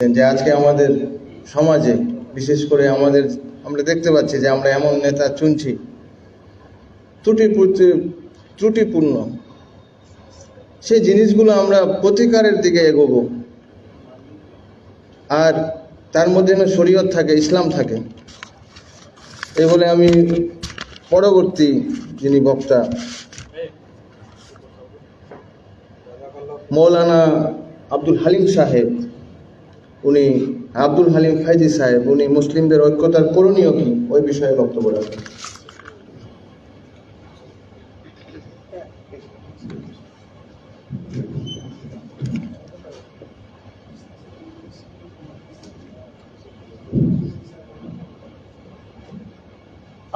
যে আজকে আমাদের সমাজে, বিশেষ করে আমাদের, আমরা দেখতে পাচ্ছি যে আমরা এমন নেতা চুনছি ত্রুটি ত্রুটিপূর্ণ। সেই জিনিসগুলো আমরা প্রতিকারের দিকে এগোবো। আর তার মধ্যে যেন শরীয়ত থাকে, ইসলাম থাকে এই বলে আমি পরবর্তী যিনি বক্তা, মৌলানা আব্দুল হালিম সাহেব উনি আব্দুল হালিম ফাইজি সাহেব, উনি মুসলিমদের ঐক্যতার করণীয় কি? ওই বিষয়ে বক্তব্য রাখেন।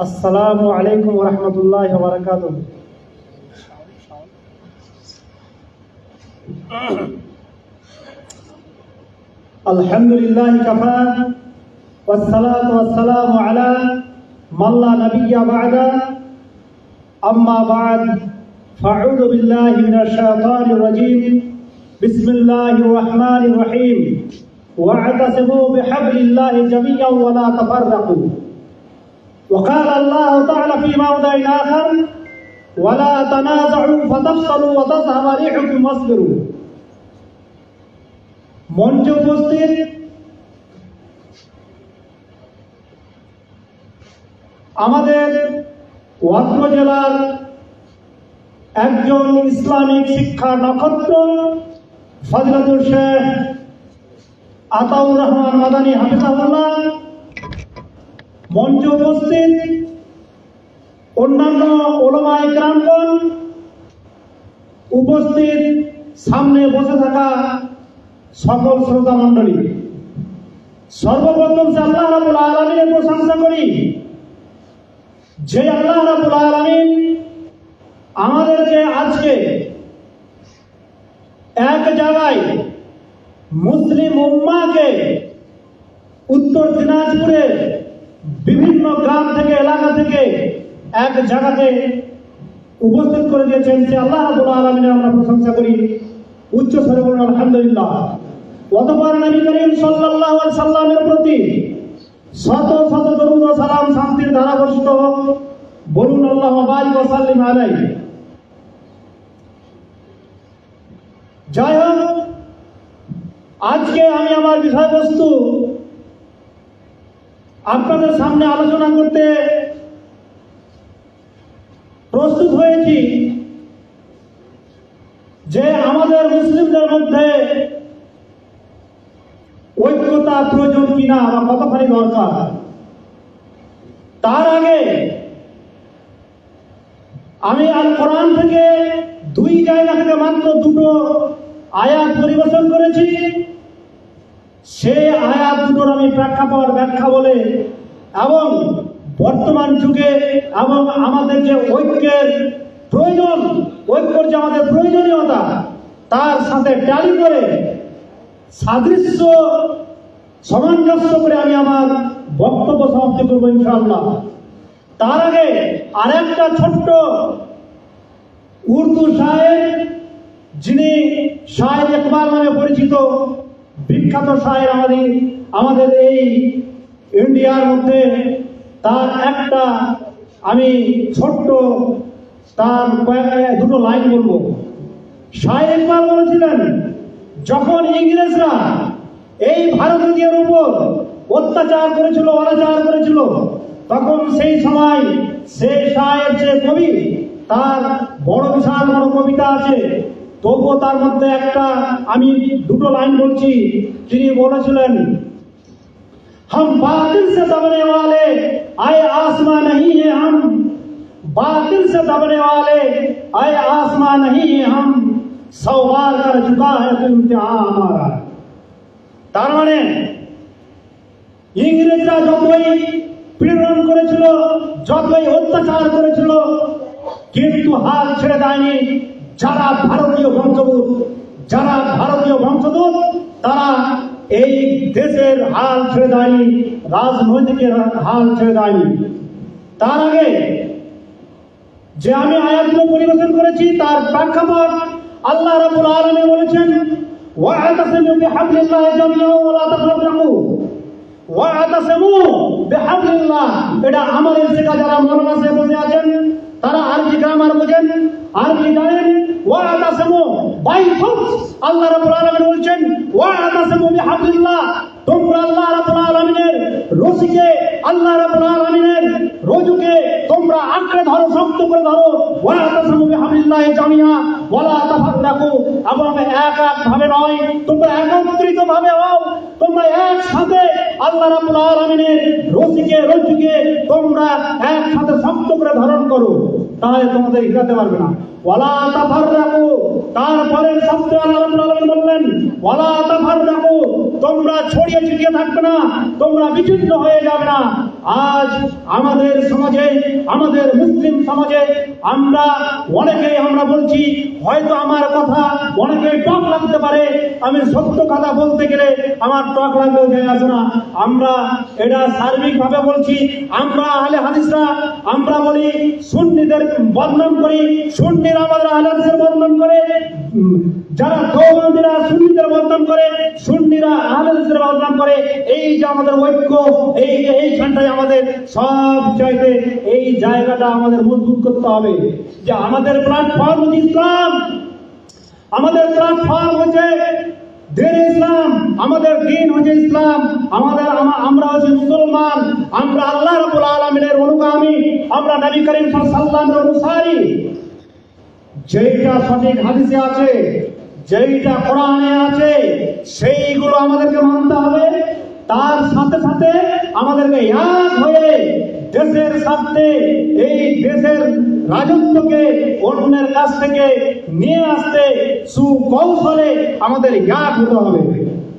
আসসালামু আলাইকুম রহমতুল্লাহ الحمد لله كفى والصلاة والسلام على من لا نبي بعد أما بعد فأعوذ بالله من الشيطان الرجيم بسم الله الرحمن الرحيم واعتصموا بحبل الله جميعا ولا تفرقوا وقال الله تعالى في موضع آخر ولا تنازعوا فتفصلوا وتذهب ريحكم واصبروا মঞ্চে উপস্থিত আমাদের ওয়াত্র জেলার একজন ইসলামিক শিক্ষা নক্ষত্র ফজলাতুল শেখ আতাউর রহমান মাদানী হাফিজাহুল্লাহ। মঞ্চে উপস্থিত অন্যান্য ওলমায় গ্রামগণ উপস্থিত সামনে বসে থাকা সকল শ্রোতা মণ্ডলী, সর্বপ্রথম যে আল্লাহ রাবুল আলমীর প্রশংসা করি, যে আল্লাহ রাবুল আলমিন আমাদেরকে আজকে এক জায়গায় মুসলিম উম্মাকে উত্তর দিনাজপুরের বিভিন্ন গ্রাম থেকে, এলাকা থেকে এক জায়গাতে উপস্থিত করে দিয়েছেন। সে আল্লাহ রাবুল আলমিনের আমরা প্রশংসা করি। উচ্চ স্বরে আলহামদুলিল্লাহ। অতপর নবী করিম সাল্লাল্লাহু আলাইহি সাল্লামের প্রতি শত শত দরুদ ও সালাম, শান্তির ধারা বর্ষিত হোক। বলুন আল্লাহ বারিক ওয়া সাল্লিম আলাইহি। যাই হোক, আজকে আমি আমার বিষয়বস্তু আপনাদের সামনে আলোচনা করতে প্রস্তুত হয়েছি যে আমাদের মুসলিমদের মধ্যে ঐক্যতা প্রয়োজন কিনা বা কতখানি দরকার? তার আগে আমি আল কোরআন থেকে দুই জায়গা থেকে মাত্র দুটো আয়াত পরিবেশন করেছি। সেই আয়াত দুটোর আমি প্রেক্ষাপট ব্যাখ্যা বলে এবং বর্তমান যুগে এবং আমাদের যে ঐক্যের প্রয়োজন, ঐক্যর যে আমাদের প্রয়োজনীয়তা, তার সাথে ট্যালি করে সাদৃশ্য সামঞ্জস্য করে আমি আমার বক্তব্য সমাপ্তি করব ইনশাআল্লাহ। তার আগে আরেকটা ছোট্ট উর্দু সাহেব যিনি শায়ের ইকবাল নামে পরিচিত বিখ্যাত শায়ের আমাদের আমাদের এই ইন্ডিয়ার মধ্যে তার একটা আমি ছোট্ট তার দুটো লাইন বলব। শায়ের ইকবাল বলেছিলেন, যখন ইংরেজরা এই ভারতীয়দের উপর অত্যাচার করেছিল অনাচার করেছিল তখন সেই সময় সেই শায়ের যে কবি তার বড় বিশাল বড় কবিতা আছে তবুও তার মধ্যে একটা আমি দুটো লাইন বলছি তিনি বলেছিলেন हम बातिल से दबने वाले आए आसमां नहीं है हम बातिल से दबने वाले आए आसमां नहीं है हम सौ बार कर चुका है तो इम्तिहान हमारा তার মানে ইংরেজরা যতই পীড়ন করেছিল, যতই অত্যাচার করেছিল, কিন্তু হাল ছেড়ে দেয়নি যারা ভারতীয় বংশদূত। যারা ভারতীয় বংশদূত, তারা এই দেশের হাল ছেড়ে দেয়নি, রাজনৈতিকের হাল ছেড়ে দেয়নি। তার আগে যে আমি আয়াতগুলো পরিবেশন করেছি, তার প্রেক্ষাপট আল্লাহ রাবুল আলমী বলেছেন واعتصموا بحبل الله جميعا ولا تفرقوا واعتصموا بحبل الله এটা আমাদের শেখা যারা মৌলানা সাহেব বসে আছেন তারা আরবি গ্রামার বোঝেন আরবি জানেন ওয়াতাসমু বাই ফোর্স আল্লাহ রাব্বুল আলামিন বলছেন ওয়াতাসমু বিহাবলিল্লাহ তোমরা আল্লাহ রাব্বুল আলামিনের রশিকে আল্লাহ রাব্বুল আলামিনের রজুকে তোমরা আঁকড়ে ধরো, শক্ত করে ধরো। এবং এক এক ভাবে নয়, তোমরা একত্রিত ভাবে হও তোমরা একসাথে আল্লাহ রজ্জুকে তোমরা একসাথে শক্ত করে ধারণ করো। তাহলে তোমাদের হিরাতে পারবে না। ওয়ালা তাফাররাকু তারপরে শব্দ আল্লাহ রাব্বুল আলামিন বললেন, ওয়ালা তাফাররাকু তোমরা ছড়িয়ে ছিটিয়ে থাকবে না, তোমরা বিচ্ছিন্ন হয়ে যাবে না। আজ আমাদের সমাজে, আমাদের মুসলিম সমাজে আমরা অনেকেই আমরা বলছি, হয়তো আমার কথা অনেকেই টক লাগতে পারে, আমি সত্য কথা বলতে গেলে আমার টক লাগতেও যায় আসে না। আমরা এটা সার্বিকভাবে বলছি, আমরা আহলে হাদিসরা, আমরা বলি, সুন্নিদের বদনাম করি, সুন্নিরা আমাদের আহলে হাদিসের বদনাম করে যারা দৌবন্দিরা সুন্নিদের বদনাম করে, সুন্নিরা আহলে হাদিসের বদনাম করে, এই যে আমাদের ঐক্য, এই এইখানটায় আমাদের সব চাইতে এই জায়গাটা আমাদের মজবুত করতে হবে। যে আমাদের প্ল্যাটফর্ম ইসলাম। আমাদের প্ল্যাটফর্ম হচ্ছে দিন ইসলাম। আমাদের দিন হচ্ছে ইসলাম। আমাদের আমরা হচ্ছে মুসলমান। আমরা আল্লাহ রাব্বুল আলামিনের অনুগামী। আমরা নবী করিম সাল্লাল্লাহু অনুসারী। যেইটা সঠিক হাদিসে আছে যেইটা কোরআনে আছে, সেইগুলো আমাদেরকে মানতে হবে। তার সাথে সাথে আমাদেরকে এক হয়ে দেশের স্বার্থে এই দেশের রাজত্বকে অন্যের কাছ থেকে নিয়ে আসতে সুকৌশলে আমাদের এক হতে হবে।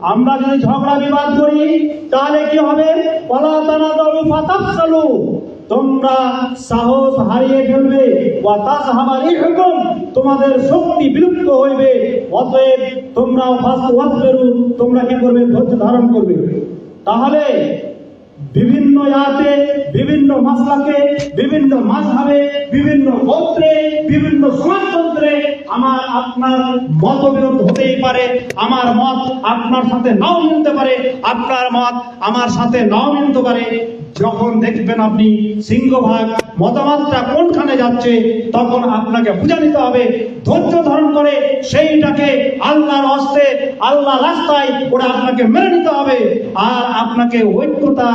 আমরা যদি ঝগড়া বিবাদ করি, তাহলে কি হবে? তোমরা সাহস হারিয়ে ফেলবে। তোমাদের শক্তি বিলুপ্ত হইবে। অতএব তোমরা তোমরা কি করবে? ধৈর্য ধারণ করবে। তাহলে বিভিন্ন ইয়াতে, বিভিন্ন মাসলাকে, বিভিন্ন মাঝহাবে বিভিন্ন গোত্রে, বিভিন্ন সমাজতন্ত্রে আপনার মতবিরোধ হতেই পারে, আমার মত আপনার সাথে নাও মিলতে পারে, আপনার মত আমার সাথে নাও মিলতে পারে। যখন দেখবেন আপনি সিংহভাগ মতামতটা কোনখানে যাচ্ছে, তখন আপনাকে বুঝে নিতে হবে, ধৈর্য ধারণ করে সেইটাকে আল্লাহর হস্তে আল্লাহ রাস্তায় ওরা আপনাকে মেনে নিতে হবে। আর আপনাকে ঐক্যতা,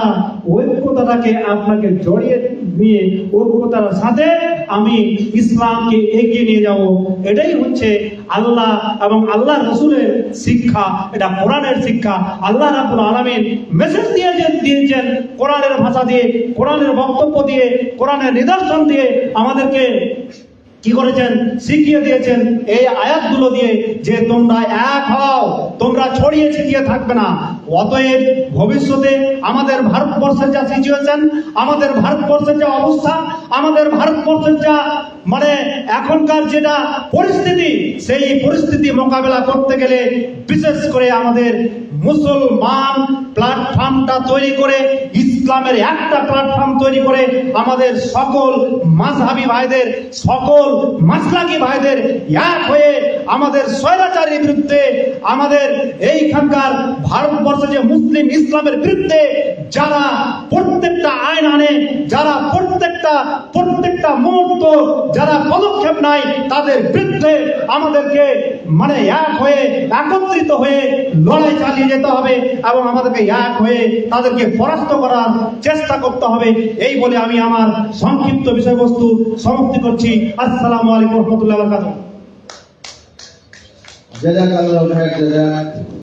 ঐক্যতাটাকে আপনাকে জড়িয়ে নিয়ে, ঐক্যতার সাথে আমি ইসলামকে এগিয়ে নিয়ে যাব। এটাই হচ্ছে আল্লাহ এবং আল্লাহ রসুলের শিক্ষা। এটা কোরআনের শিক্ষা। আল্লাহ রাবুল আলমিন মেসেজ দিয়ে যে দিয়েছেন কোরআনের ভাষা দিয়ে, কোরআনের বক্তব্য দিয়ে, কোরআনের নিদর্শন দিয়ে আমাদেরকে কি করেছেন? শিখিয়ে দিয়েছেন এই আয়াতগুলো দিয়ে যে তোমরা এক হও, তোমরা ছড়িয়ে ছিটিয়ে থাকবে না। অতএব ভবিষ্যতে আমাদের ভারতবর্ষের যা সিচুয়েশন আমাদের ভারতবর্ষের যা অবস্থা, আমাদের ভারতবর্ষের যা মানে এখনকার যেটা পরিস্থিতি, সেই পরিস্থিতি মোকাবেলা করতে গেলে বিশেষ করে আমাদের মুসলমান প্ল্যাটফর্মটা তৈরি করে, ইসলামের একটা প্ল্যাটফর্ম তৈরি করে আমাদের সকল মাঝহাবি ভাইদের সকল মাসলাকি ভাইদের এক হয়ে আমাদের স্বৈরাচারীর বিরুদ্ধে আমাদের এইখানকার ভারতবর্ষে যে মুসলিম ইসলামের বিরুদ্ধে যারা প্রত্যেকটা আইন আনে, যারা প্রত্যেকটা প্রত্যেকটা মুহূর্ত যারা পদক্ষেপ নেয়, তাদের বিরুদ্ধে আমাদেরকে মানে এক হয়ে একত্রিত হয়ে লড়াই চালিয়ে যেতে হবে এবং আমাদেরকে এক হয়ে তাদেরকে পরাস্ত করার চেষ্টা করতে হবে। এই বলে আমি আমার সংক্ষিপ্ত বিষয়বস্তু সমাপ্তি করছি। আসসালামু আলাইকুম রহমতুল্লাহ